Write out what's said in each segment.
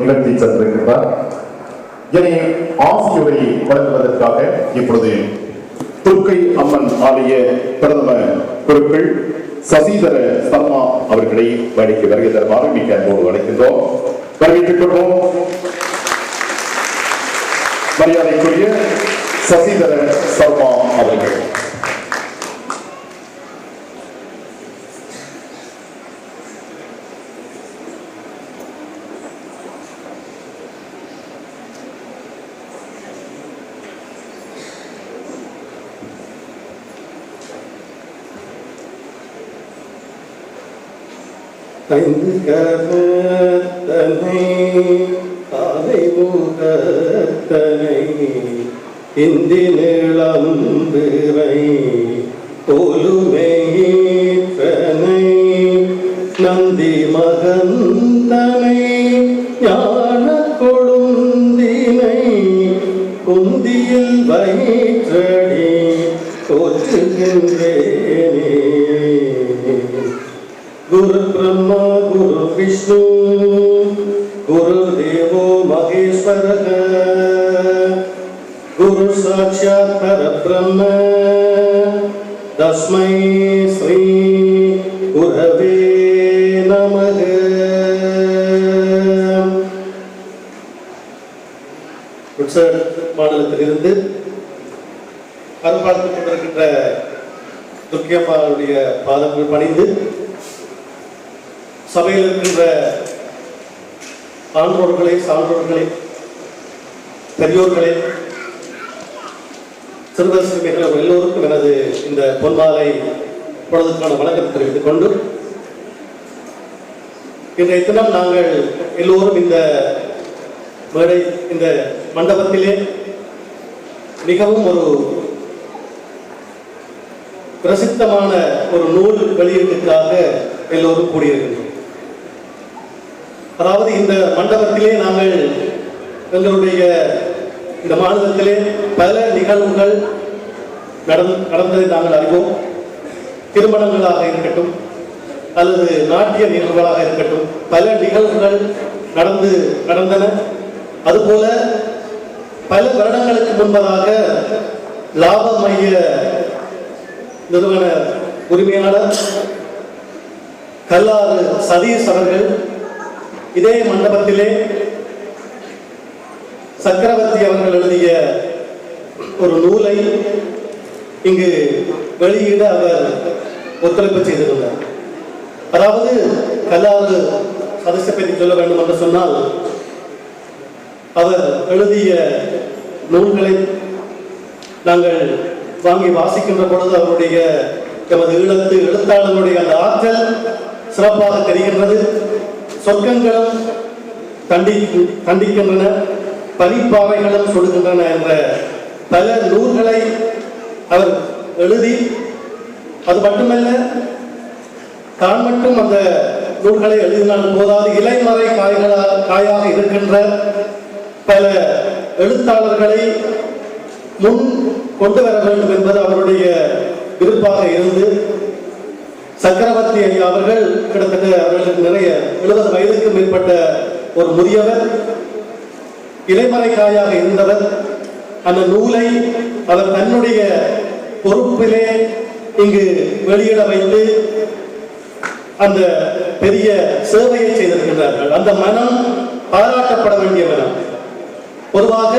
நிகழ்த்தி சென்றிருக்கின்றார் இனி ஆசியுரை வழங்குவதற்காக இப்பொழுது துர்க்கை அம்மன் ஆலய பிரதம குருக்கள் சசிதர சர்மா அவர்களை வழிக்கு வருகை தருமாறு மிக அன்போடு அழைக்கின்றோம் வரவேற்றுக் கொள்வோம். மரியாதைக்குரிய சசிதர சர்மா அவர்கள். ஐந்து காலை முகத்தனை இந்தி நிளம்பிரை கோலுமைத்தனை நந்தி மகந்தனை ஞான கொழுந்தினை குந்தியில் வயிற்றடி போற்றுகின்றேனே. परब्रह्म तस्मै श्री गुरवे नमः உற்சவ மாநிலத்திலிருந்து அருள்பார்த்துக் கொண்டிருக்கின்ற துர்க்கியம்மாவுடைய பாதங்கள் பணிந்து சபையில் இருக்கின்ற ஆன்றோர்களே சான்றோர்களே பெரியோர்களே சிறுவர் சிறுமிகள் எல்லோருக்கும் எனது இந்த பொன்மாலை பொழுதுக்கான வணக்கம் தெரிவித்துக் கொண்டு இன்றைய தினம் நாங்கள் எல்லோரும் இந்த மேடை இந்த மண்டபத்திலே மிகவும் ஒரு பிரசித்தமான ஒரு நூல் வெளியீட்டுக்காக எல்லோரும் கூடியிருக்கின்றோம். அதாவது இந்த மண்டபத்திலே நாங்கள் எங்களுடைய இந்த மாநிலத்திலே பல நிகழ்வுகள் நடந்து நடந்ததை நாங்கள் அறிவோம். திருமணங்களாக இருக்கட்டும் அல்லது நாட்டிய நிகழ்வுகளாக இருக்கட்டும் பல நிகழ்வுகள் நடந்து நடந்தன. அதுபோல பல வருடங்களுக்கு முன்பதாக லாப மைய நிறுவன உரிமையாளர் கல்லாறு சதீஷ் அவர்கள் இதே மண்டபத்திலே சக்கரவர்த்தி அவர்கள் எழுதிய ஒரு நூலை இங்கு வெளியிட அவர் ஒத்துழைப்பு செய்திருந்தார். அதாவது கல்லாறு சதீஷை பற்றி சொல்ல வேண்டும் என்று சொன்னால் அவர் எழுதிய நூல்களை நாங்கள் வாங்கி வாசிக்கின்ற பொழுது அவருடைய எமது ஈழத்து எழுத்தாளர்களுடைய அந்த ஆற்றல் சிறப்பாக தெரிகின்றது. சொர்க்கங்களும் தண்டி தண்டிக்கின்றன. பனிப்பாறைகளும் சொல்கின்றன என்ற பல நூல்களை அவர் எழுதி அது மட்டுமல்ல தான் மட்டும் அந்த நூல்களை எழுதினால் போதாது இலைமறை காய்களா காயாக இருக்கின்ற பல எழுத்தாளர்களை முன் கொண்டு வர வேண்டும் என்பது அவருடைய விருப்பாக இருந்து சக்கரவர்த்தி ஐயா அவர்கள் கிட்டத்தட்ட அவர்களுக்கு நிறைய எழுபது வயதுக்கு மேற்பட்ட ஒரு முதியவர் இலைமறை காயாக இருந்தவர் அந்த நூலை அவர் தன்னுடைய பொறுப்பிலே இங்கு வெளியிட வைத்து அந்த பெரிய சேவையை செய்திருக்கின்றார்கள் அந்த மனம் பாராட்டப்பட வேண்டிய மனம். பொதுவாக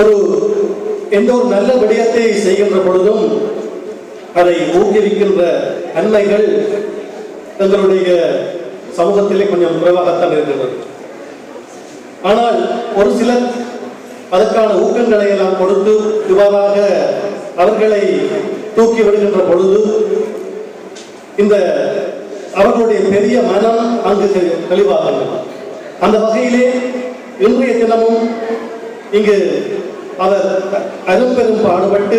ஒரு எந்த ஒரு நல்ல விடயத்தை செய்கின்ற பொழுதும் அதை ஊக்குவிக்கின்ற நன்மைகள் தங்களுடைய சமூகத்திலே கொஞ்சம் குறைவாகத்தான் இருக்கின்றது. ஆனால் ஒரு சிலர் அதற்கான ஊக்கங்களை எல்லாம் கொடுத்து இவ்வாறாக அவர்களை தூக்கி விடுகின்ற பொழுது இந்த அவர்களுடைய பெரிய மனம் அங்கு தெ- அந்த வகையிலே இன்றைய தினமும் இங்கு அவர் அரும்பெரும் பாடுபட்டு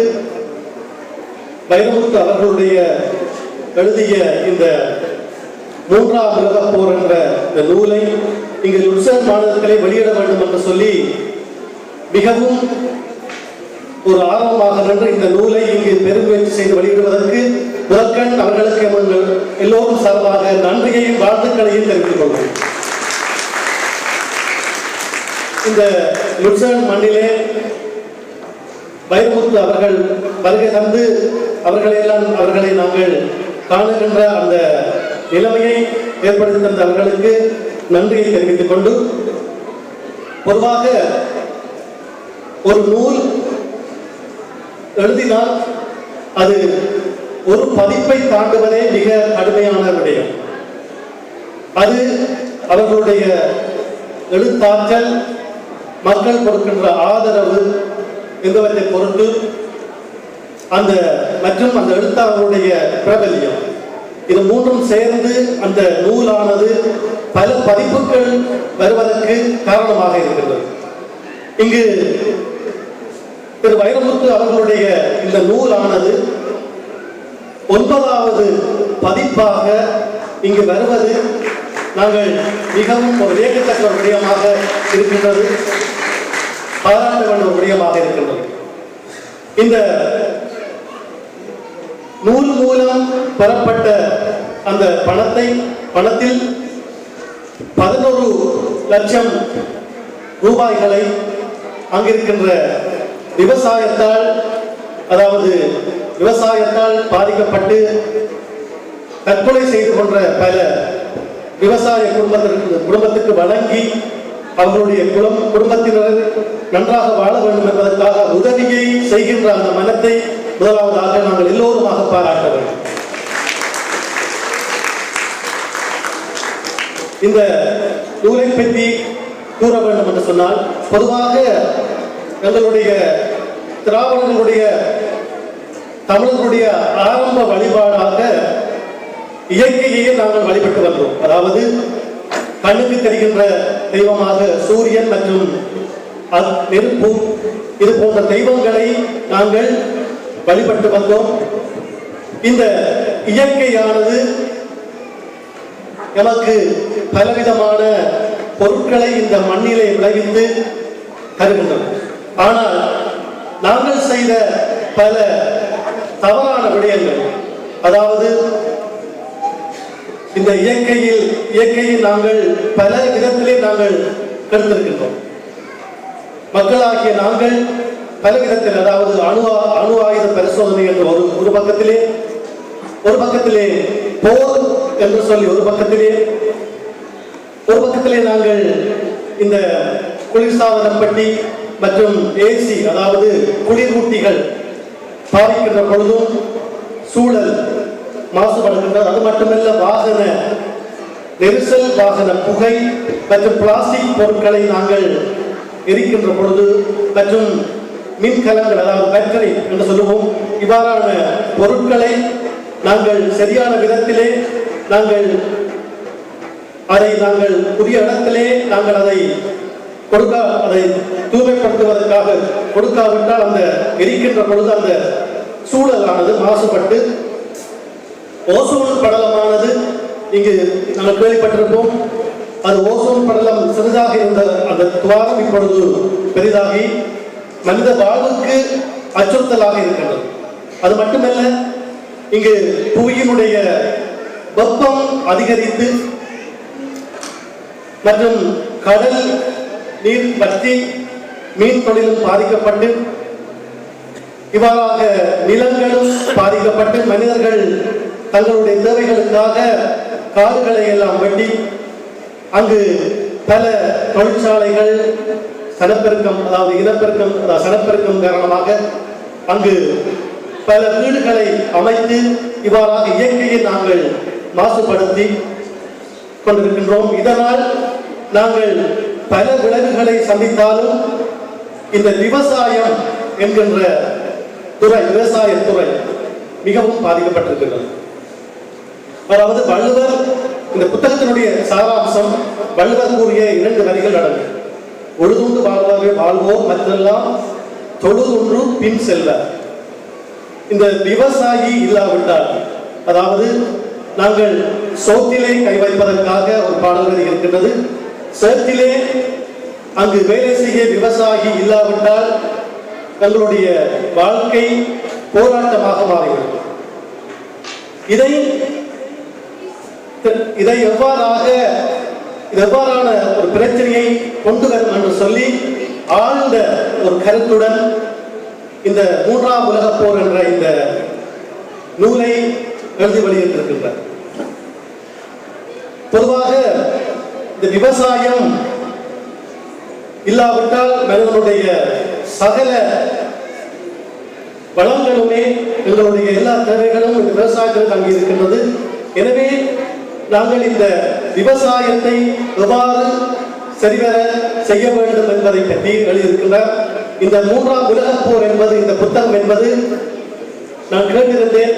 வைரமுத்து அவர்களுடைய எழுதிய இந்த மூன்றாம் உலகப் போர் என்ற இந்த நூலை நீங்கள் லுட்சர் மாணவர்களை வெளியிட வேண்டும் என்று சொல்லி மிகவும் ஒரு ஆர்வமாக நின்று இந்த நூலை இங்கு பெருமுயற்சி செய்து வெளியிடுவதற்கு முதற்கண் அவர்களுக்கு நாங்கள் எல்லோரும் சார்பாக நன்றியையும் வாழ்த்துக்களையும் தெரிவித்துக் கொள்கிறேன். இந்த லுட்சர்ன் மண்ணிலே வைரமுத்து அவர்கள் வருகை தந்து அவர்களையெல்லாம் அவர்களை நாங்கள் காணுகின்ற அந்த நிலைமையை ஏற்படுத்தி தந்த அவர்களுக்கு நன்றியை தெரிவித்துக் கொண்டு பொதுவாக ஒரு நூல் எழுதினால் அது ஒரு பதிப்பை தாண்டுவதே மிக கடுமையான விடயம். அது அவர்களுடைய எழுத்தாற்றல் மக்கள் கொடுக்கின்ற ஆதரவு என்பவற்றை பொறுத்து அந்த மற்றும் அந்த எழுத்தாளருடைய பிரபல்யம். இது மூன்றும் சேர்ந்து அந்த நூலானது பல பதிப்புகள் வருவதற்கு காரணமாக இருக்கின்றது. இங்கு திரு வைரமுத்து அவர்களுடைய இந்த நூலானது ஒன்பதாவது பதிப்பாக இங்கு வருவது நாங்கள் மிகவும் ஒரு வேகத்தக்க ஒரு விடயமாக இருக்கின்றது. பாராட்ட வேண்டிய ஒரு விடயமாக இருக்கின்றது. இந்த நூல் மூலம் பெறப்பட்ட அந்த பணத்தை பணத்தில் பதினோரு லட்சம் ரூபாய்களை அங்கிருக்கின்ற விவசாயத்தால் அதாவது விவசாயத்தால் பாதிக்கப்பட்டு தற்கொலை செய்து கொண்ட பல விவசாய குடும்பத்திற்கு குடும்பத்துக்கு வழங்கி அவர்களுடைய குலம் குடும்பத்தினர் நன்றாக வாழ வேண்டும் என்பதற்காக உதவியை செய்கின்ற அந்த மனத்தை முதலாவதாக நாங்கள் எல்லோருமாக பாராட்ட வேண்டும். இந்த நூலை பற்றி கூற வேண்டும் என்று சொன்னால் பொதுவாக எங்களுடைய திராவிடர்களுடைய தமிழர்களுடைய ஆரம்ப வழிபாடாக இயற்கையையே நாங்கள் வழிபட்டு வந்தோம். அதாவது கண்ணுக்கு தெரிகின்ற தெய்வமாக சூரியன் மற்றும் அக்- நெருப்பு இது போன்ற தெய்வங்களை நாங்கள் வழிபட்டு வந்தோம். இந்த இயற்கையானது நமக்கு பலவிதமான பொருட்களை இந்த மண்ணிலே விளைவித்து தருகின்றன. ஆனால் நாங்கள் செய்த பல தவறான விடயங்கள் அதாவது இந்த இயற்கையில் இயற்கையில் நாங்கள் பல விதத்திலே நாங்கள் கருத்திருக்கின்றோம் மக்களாகிய நாங்கள் பல விதத்தில் அதாவது அணு அணு ஆயுத பரிசோதனை என்று ஒரு ஒரு பக்கத்திலே ஒரு பக்கத்திலே போர் என்று சொல்லி ஒரு பக்கத்திலே ஒரு பக்கத்திலே நாங்கள் இந்த குளிர்சாதனப்பட்டி மற்றும் ஏசி அதாவது குளிரூட்டிகள் பாதிக்கின்ற பொழுதும் சூழல் மாசுபடுகின்றது. அது மட்டுமல்ல வாகன நெரிசல் வாகன புகை மற்றும் பிளாஸ்டிக் பொருட்களை நாங்கள் எரிக்கின்ற பொழுது மற்றும் மின்கலங்கள் அதாவது பேட்டரி என்று சொல்லுவோம். இவ்வாறான பொருட்களை நாங்கள் சரியான விதத்திலே நாங்கள் அதை நாங்கள் புதிய இடத்திலே நாங்கள் அதை கொடுக்க அதை தூய்மைப்படுத்துவதற்காக கொடுக்காவிட்டால் அந்த எரிக்கின்ற பொழுது அந்த சூழலானது மாசுபட்டு ஓசோன் படலமானது இங்கு நாங்கள் கேள்விப்பட்டிருப்போம் அது ஓசோன் படலம் சிறிதாக இருந்த அந்த துவாரம் இப்பொழுது பெரிதாகி மனித வாழ்வுக்கு அச்சுறுத்தலாக இருக்கின்றது. அது மட்டுமல்ல இங்கு புவியினுடைய வெப்பம் அதிகரித்து மற்றும் கடல் நீர் வற்றி மீன் தொழிலும் பாதிக்கப்பட்டு இவ்வாறாக நிலங்களும் பாதிக்கப்பட்டு மனிதர்கள் தங்களுடைய தேவைகளுக்காக காடுகளை எல்லாம் வெட்டி அங்கு பல தொழிற்சாலைகள் சனப்பெருக்கம் அதாவது இனப்பெருக்கம் அதாவது சனப்பெருக்கம் காரணமாக அங்கு பல வீடுகளை அமைத்து இவ்வாறாக இயற்கையை நாங்கள் மாசுபடுத்தி கொண்டிருக்கின்றோம். இதனால் நாங்கள் பல விளைவுகளை சந்தித்தாலும் இந்த விவசாயம் என்கின்ற துறை விவசாய துறை மிகவும் பாதிக்கப்பட்டிருக்கின்றது. அதாவது வள்ளுவர் இந்த புத்தகத்தினுடைய சாராம்சம் வள்ளுவர் கூறிய இரண்டு வரிகள் அடங்கும். ஒழுதுண்டு வாழ்வாவே வாழ்வோர் மற்றெல்லாம் தொழுதொன்று பின் செல்ல இந்த விவசாயி இல்லாவிட்டால் அதாவது நாங்கள் சோத்திலே கை வைப்பதற்காக ஒரு பாடல்கள் இருக்கின்றது. சேத்திலே அங்கு வேலை செய்ய விவசாயி இல்லாவிட்டால் தங்களுடைய வாழ்க்கை போராட்டமாக மாறிவிடும் இதை இதை எவ்வாறாக எவ்வாறான ஒரு பிரச்சனையை கொண்டு வரும் என்று சொல்லி ஆழ்ந்த ஒரு கருத்துடன் இந்த மூன்றாம் உலக போர் என்ற இந்த நூலை எழுதி வெளியிட்டிருக்கின்றார். பொதுவாக இந்த விவசாயம் இல்லாவிட்டால் மனிதனுடைய சகல வளங்களுமே எங்களுடைய எல்லா தேவைகளும் விவசாயத்தில் தங்கி இருக்கின்றது எனவே நாங்கள் இந்த விவசாயத்தை எவ்வாறு சரிவர செய்ய வேண்டும் என்பதை பற்றி எழுதியிருக்கிறார் இந்த மூன்றாம் உலகப் போர் என்பது இந்த புத்தகம் என்பது நான் கேட்டிருந்தேன்.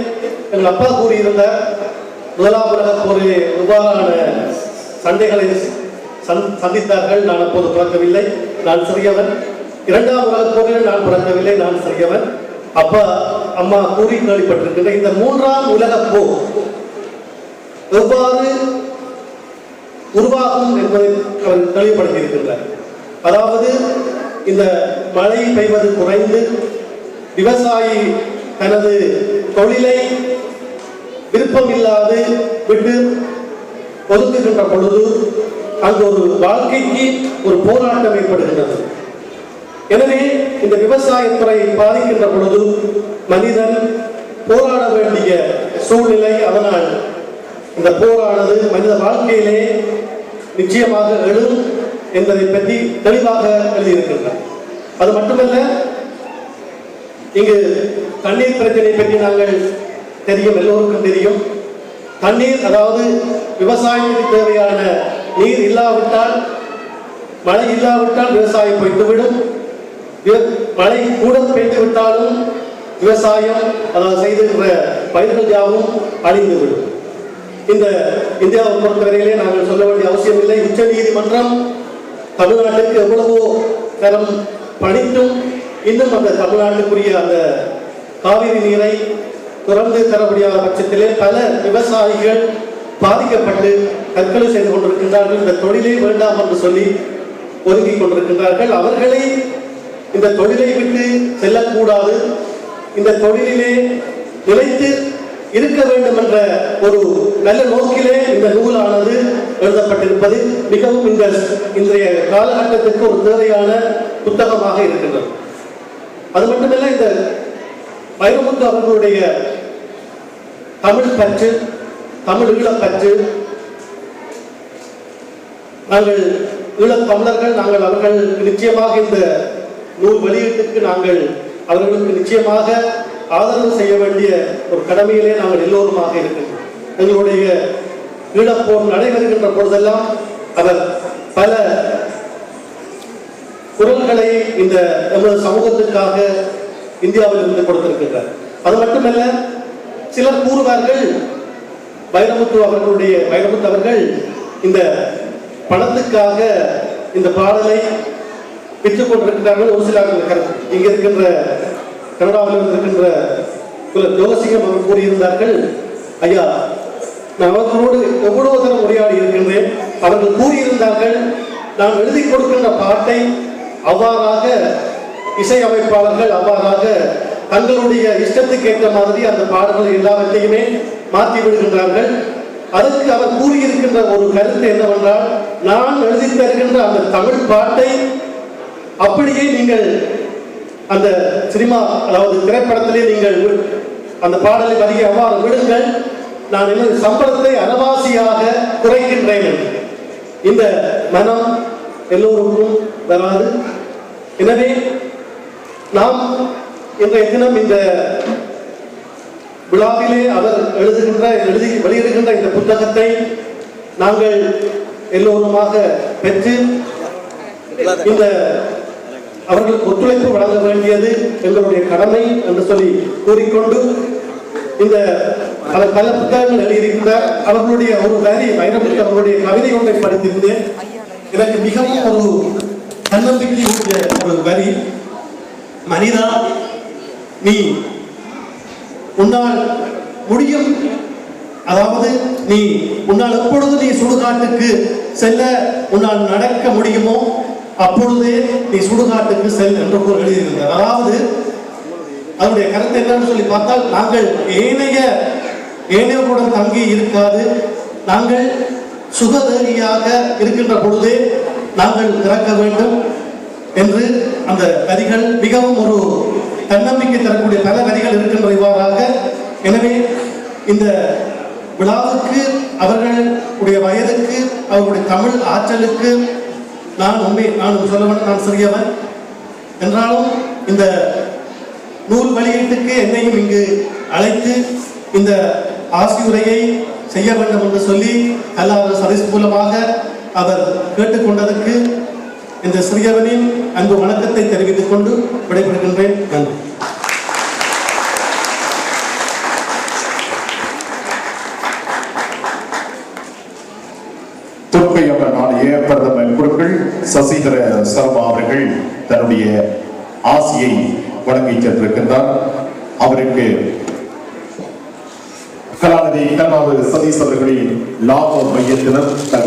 எங்கள் அப்பா கூறியிருந்தார் முதலாம் உலகப் போரிலே எவ்வாறான சண்டைகளை சந்தித்தார்கள். நான் அப்போது பிறக்கவில்லை. நான் சிறியவன். இரண்டாம் உலகப் போரில் நான் பிறக்கவில்லை. நான் சிறியவன். அப்பா அம்மா கூறி கேள்விப்பட்டிருக்கின்ற இந்த மூன்றாம் உலகப் போர் எவ்வாறு உருவாகும் என்பதை அவர் தெளிவுபடுத்தியிருக்கின்றார். அதாவது இந்த மழை பெய்வது குறைந்து விவசாயி தனது தொழிலை விருப்பமில்லாது விட்டு ஒதுக்குகின்ற பொழுது அங்கு ஒரு வாழ்க்கைக்கு ஒரு போராட்டம் ஏற்படுகின்றது. எனவே இந்த விவசாயத்துறை பாதிக்கின்ற பொழுது மனிதன் போராட வேண்டிய சூழ்நிலை அதனால் இந்த போரானது மனித வாழ்க்கையிலே நிச்சயமாக எழும் என்பதை பற்றி தெளிவாக எழுதியிருக்கின்றார். அது மட்டுமல்ல இங்கு தண்ணீர் பிரச்சனை பற்றி நாங்கள் தெரியும் எல்லோருக்கும் தெரியும். தண்ணீர் அதாவது விவசாயத்துக்கு தேவையான நீர் இல்லாவிட்டால் மழை இல்லாவிட்டால் விவசாயம் போய்த்துவிடும். மழை கூட பெய்து விட்டாலும் விவசாயம் அதாவது செய்திருக்கிற பயிர்கள் யாவும் அழிந்துவிடும். இந்த இந்தியாவை பொறுத்தவரையிலே நாங்கள் சொல்ல வேண்டிய அவசியம் இல்லை. உச்ச நீதிமன்றம் தமிழ்நாட்டுக்கு எவ்வளவோ தரம் பணித்தும் இன்னும் அந்த தமிழ்நாட்டுக்குரிய அந்த காவிரி நீரை திறந்து தர முடியாத பட்சத்திலே பல விவசாயிகள் பாதிக்கப்பட்டு தற்கொலை செய்து கொண்டிருக்கின்றார்கள். இந்த தொழிலே வேண்டாம் என்று சொல்லி ஒதுங்கிக் கொண்டிருக்கின்றார்கள். அவர்களை இந்த தொழிலை விட்டு செல்லக்கூடாது. இந்த தொழிலிலே நிலைத்து இருக்க வேண்டும் என்ற ஒரு நல்ல நோக்கிலே இந்த நூலானது எழுதப்பட்டிருப்பது மிகவும் இந்த இன்றைய காலகட்டத்திற்கு ஒரு தேவையான புத்தகமாக இருக்கின்றது. அது மட்டுமல்ல இந்த வைரமுத்து அவர்களுடைய தமிழ் பற்று தமிழ் ஈழப்பற்று நாங்கள் ஈழத்தமிழர்கள் நாங்கள் அவர்கள் நிச்சயமாக இந்த நூல் வெளியீட்டுக்கு நாங்கள் அவர்களுக்கு நிச்சயமாக ஆதரவு செய்ய வேண்டிய ஒரு கடமையிலே நாங்கள் எல்லோருமாக இருக்கின்றோம். எங்களுடைய ஈழப்போர் நடைபெறுகின்ற பொழுதெல்லாம் அவர் பல குரல்களை இந்த எமது சமூகத்திற்காக இந்தியாவில் இருந்து கொடுத்திருக்கின்றார். அது மட்டுமல்ல சிலர் கூறுவார்கள் வைரமுத்து அவர்களுடைய வைரமுத்து அவர்கள் இந்த பணத்துக்காக இந்த பாடலை விற்றுக் கொண்டிருக்கிறார்கள். ஒரு சிலர் கருத்து. இங்கே இருக்கின்ற கனடாவில் இருக்கின்ற குல ஜோசியம் அவர் கூறியிருந்தார்கள் ஐயா நான் அவர்களோடு எவ்வளவு தரம் உரையாடி இருக்கின்றேன்? அவர்கள் கூறியிருந்தார்கள் நான் எழுதி கொடுக்கின்ற பாட்டை அவ்வாறாக இசையமைப்பாளர்கள் அவ்வாறாக தங்களுடைய இஷ்டத்துக்கு ஏற்ற மாதிரி அந்த பாடல்கள் எல்லாவற்றையுமே மாற்றி விடுகின்றார்கள். அதற்கு அவர் கூறியிருக்கின்ற ஒரு கருத்து என்னவென்றால் நான் எழுதி தருகின்ற அந்த தமிழ் பாட்டை அப்படியே நீங்கள் அந்த சினிமா அதாவது திரைப்படத்திலே நீங்கள் அந்த பாடலை வரியை அவ்வாறு விடுங்கள். நான் எனது சம்பளத்தை அனவாசியாக குறைக்கின்றேன் இந்த மனம் எல்லோருக்கும் வராது. எனவே நாம் இன்றைய தினம் இந்த விழாவிலே அவர் எழுதுகின்ற எழுதி வெளியிடுகின்ற இந்த புத்தகத்தை நாங்கள் எல்லோருமாக பெற்று இந்த அவர்களுக்கு ஒத்துழைப்பு வழங்க வேண்டியது எங்களுடைய கடமை என்று சொல்லி கூறிக்கொண்டு இந்த பல பல புத்தகங்கள் எழுதியிருக்கிறார் அவர்களுடைய ஒரு வரி வைரமுத்து அவர்களுடைய கவிதை ஒன்றை படித்திருந்தேன். எனக்கு மிகவும் ஒரு தன்னம்பிக்கை ஊட்டிய ஒரு வரி. மனிதா நீ உன்னால் முடியும். அதாவது நீ உன்னால் எப்பொழுது நீ சுடுகாட்டுக்கு செல்ல உன்னால் நடக்க முடியுமோ அப்பொழுதே நீ சுடுகாட்டுக்கு செல் என்று கூறி எழுதியிருந்தார். அதாவது அதனுடைய கருத்து என்னன்னு சொல்லி பார்த்தால் நாங்கள் ஏனைய ஏனையர்களுடன் தங்கி இருக்காது. நாங்கள் சுகதேரியாக இருக்கின்ற பொழுதே நாங்கள் இறக்க வேண்டும் என்று அந்த வரிகள் மிகவும் ஒரு தன்னம்பிக்கை தரக்கூடிய பல வரிகள் இருக்கின்ற இவ்வாறாக. எனவே இந்த விழாவுக்கு அவர்களுடைய வயதுக்கு அவர்களுடைய தமிழ் ஆற்றலுக்கு நான் உண்மை நான் சொல்லவன் நான் சிறியவன் என்றாலும் இந்த நூல் வெளியீட்டுக்கு என்னையும் இங்கு அழைத்து இந்த ஆசியுரையை செய்ய வேண்டும் என்று சொல்லி அல்லாத சதீஷ் மூலமாக அவர் கேட்டுக்கொண்டதற்கு இந்த சிறியவனின் அன்பு வணக்கத்தை தெரிவித்துக் கொண்டு விடைபெறுகின்றேன். நன்றி துர்க்கை அம்மன் நாளைய பிரதம குருக்கள் சசிதர சர்மா அவர்கள் தன்னுடைய ஆசியை வழங்கி சென்றிருக்கின்றார் அவருக்கு கலாநிதி கண்ணாவு சதீஷ் அவர்களின் லாப மையத்தினர்